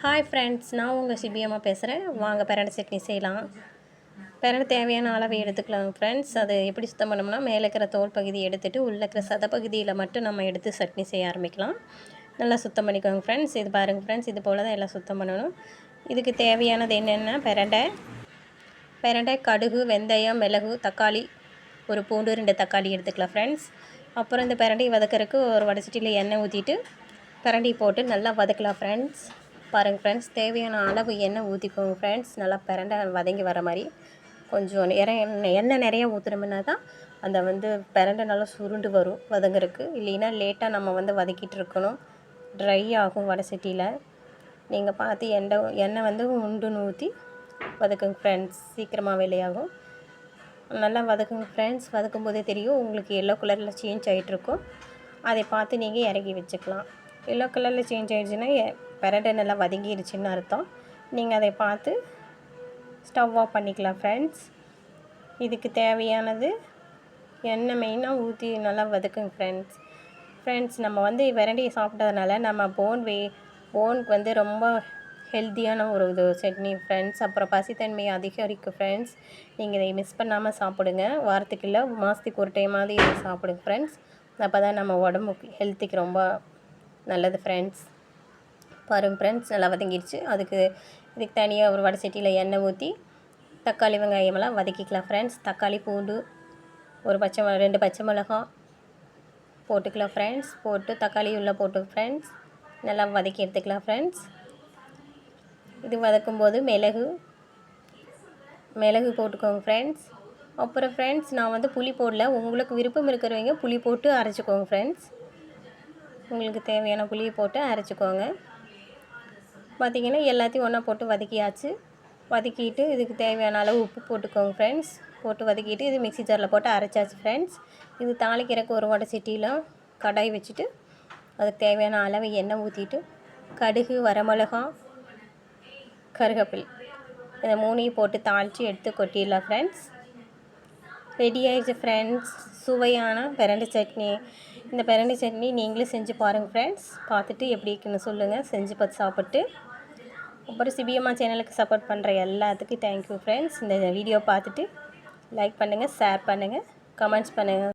Hi friends நான் உங்கள் சிபியம்மா பேசுகிறேன் வாங்க பெரண்டை சட்னி செய்யலாம். பெரண்டை தேவையான அளவை எடுத்துக்கலாம் ஃப்ரெண்ட்ஸ் அது எப்படி சுத்தம் பண்ணோம்னா மேலே இருக்கிற தோல் பகுதி எடுத்துகிட்டு உள்ளே இருக்கிற சத பகுதியில் மட்டும் நம்ம எடுத்து சட்னி செய்ய ஆரம்பிக்கலாம். நல்லா சுத்தம் பண்ணிக்கோங்க ஃப்ரெண்ட்ஸ் இது பாருங்கள் ஃப்ரெண்ட்ஸ் இது போல் தான் எல்லாம் சுத்தம் பண்ணணும். இதுக்கு தேவையானது என்னென்னா? பெரண்டை. பெரண்டை கடுகு வெந்தயம் மிளகு தக்காளி. ஒரு பூண்டு ரெண்டு தக்காளி எடுத்துக்கலாம் ஃப்ரெண்ட்ஸ் அப்புறம் இந்த பிரண்டி வதக்கறதுக்கு ஒரு வடச்சட்டியில் எண்ணெய் ஊற்றிட்டு பிரண்டி போட்டு நல்லா வதக்கலாம் ஃப்ரெண்ட்ஸ் பாருங்கள் ஃப்ரெண்ட்ஸ் தேவையான அளவு எண்ணெய் ஊற்றிக்கோங்க ஃப்ரெண்ட்ஸ் நல்லா பிரண்டை வதங்கி வர மாதிரி. கொஞ்சம் நிறைய எண்ணெய் நிறைய ஊற்றுனோம்னா தான் அந்த வந்து பிரண்டை நல்லா சுருண்டு வரும் வதங்குறதுக்கு. இல்லைன்னா லேட்டாக நம்ம வந்து வதக்கிட்டு இருக்கணும். ட்ரை ஆகும் வடை சட்டியில். நீங்கள் பார்த்து எண்ணெய் எண்ணெய் வந்து உண்டுன்னு ஊற்றி வதக்குங்க ஃப்ரெண்ட்ஸ் சீக்கிரமாக வேலையாகும். நல்லா வதக்குங்க ஃப்ரெண்ட்ஸ் வதக்கும் போதே தெரியும் உங்களுக்கு எல்லோ கலரில் சேஞ்ச் ஆகிட்ருக்கும் அதை பார்த்து நீங்கள் இறக்கி வச்சுக்கலாம். எல்லோ கலரில் சேஞ்ச் ஆகிடுச்சுன்னா பரட்டை நல்லா வதங்கிடுச்சின்னு அர்த்தம். நீங்கள் அதை பார்த்து ஸ்டவ் ஆஃப் பண்ணிக்கலாம் ஃப்ரெண்ட்ஸ் இதுக்கு தேவையானது எண்ணெய் மெயினாக ஊற்றி நல்லா வதக்குங்க ஃப்ரெண்ட்ஸ் ஃப்ரெண்ட்ஸ் நம்ம வந்து விரண்டியை சாப்பிட்டதுனால நம்ம போன் வே போனுக்கு வந்து ரொம்ப ஹெல்த்தியான ஒரு இது சட்னி ஃப்ரெண்ட்ஸ் அப்புறம் பசித்தன்மையை அதிகரிக்கும் ஃப்ரெண்ட்ஸ் நீங்கள் இதை மிஸ் பண்ணாமல் சாப்பிடுங்க. வாரத்துக்கு இல்லை மாதத்துக்கு ஒரு டைமாவது இதை சாப்பிடுங்க ஃப்ரெண்ட்ஸ் அப்போ தான் நம்ம உடம்புக்கு ஹெல்த்துக்கு ரொம்ப நல்லது ஃப்ரெண்ட்ஸ் பாருங்கள் ஃப்ரெண்ட்ஸ் நல்லா வதங்கிடுச்சு அதுக்கு இதுக்கு தனியாக ஒரு வடை சட்டியில் எண்ணெய் ஊற்றி தக்காளி வெங்காயமெல்லாம் வதக்கிக்கலாம் ஃப்ரெண்ட்ஸ் தக்காளி பூண்டு ஒரு பச்சை மிளகா ரெண்டு பச்சை மிளகா போட்டுக்கலாம் ஃப்ரெண்ட்ஸ் போட்டு தக்காளி உள்ளே போட்டு ஃப்ரெண்ட்ஸ் நல்லா வதக்கி எடுத்துக்கலாம் ஃப்ரெண்ட்ஸ் இது வதக்கும்போது மிளகு மிளகு போட்டுக்கோங்க ஃப்ரெண்ட்ஸ் அப்புறம் ஃப்ரெண்ட்ஸ் நான் வந்து புளி போடல. உங்களுக்கு விருப்பம் இருக்கிறவங்க புளி போட்டு அரைச்சிக்கோங்க ஃப்ரெண்ட்ஸ் உங்களுக்கு தேவையான புளியை போட்டு அரைச்சிக்கோங்க. பார்த்திங்கன்னா எல்லாத்தையும் ஒன்றா போட்டு வதக்கியாச்சு. வதக்கிட்டு இதுக்கு தேவையான அளவு உப்பு போட்டுக்கோங்க ஃப்ரெண்ட்ஸ் போட்டு வதக்கிட்டு இது மிக்சி ஜாரில் போட்டு அரைச்சாச்சு ஃப்ரெண்ட்ஸ் இது தாளிக்கிறக்கு ஒரு வடை சட்டியில் கடாய் வச்சுட்டு அதுக்கு தேவையான அளவு எண்ணெய் ஊற்றிட்டு கடுகு வரமிளகா கருகப்பில் இந்த மூணையும் போட்டு தாளித்து எடுத்து கொட்டிடலாம் ஃப்ரெண்ட்ஸ் ரெடி ஆயிடுச்சு ஃப்ரெண்ட்ஸ் சுவையான பிரண்டை சட்னி. இந்த பிரண்டி சட்னி நீங்களும் செஞ்சு பாருங்கள் ஃப்ரெண்ட்ஸ் பார்த்துட்டு எப்படி இருக்குன்னு சொல்லுங்கள் செஞ்சு பார்த்து சாப்பிட்டு. அப்புறம் சிபிஎம்மா சேனலுக்கு சப்போர்ட் பண்ணுற எல்லாத்துக்கும் தேங்க்யூ ஃப்ரெண்ட்ஸ் இந்த வீடியோ பார்த்துட்டு லைக் பண்ணுங்கள் ஷேர் பண்ணுங்கள் கமெண்ட்ஸ் பண்ணுங்கள்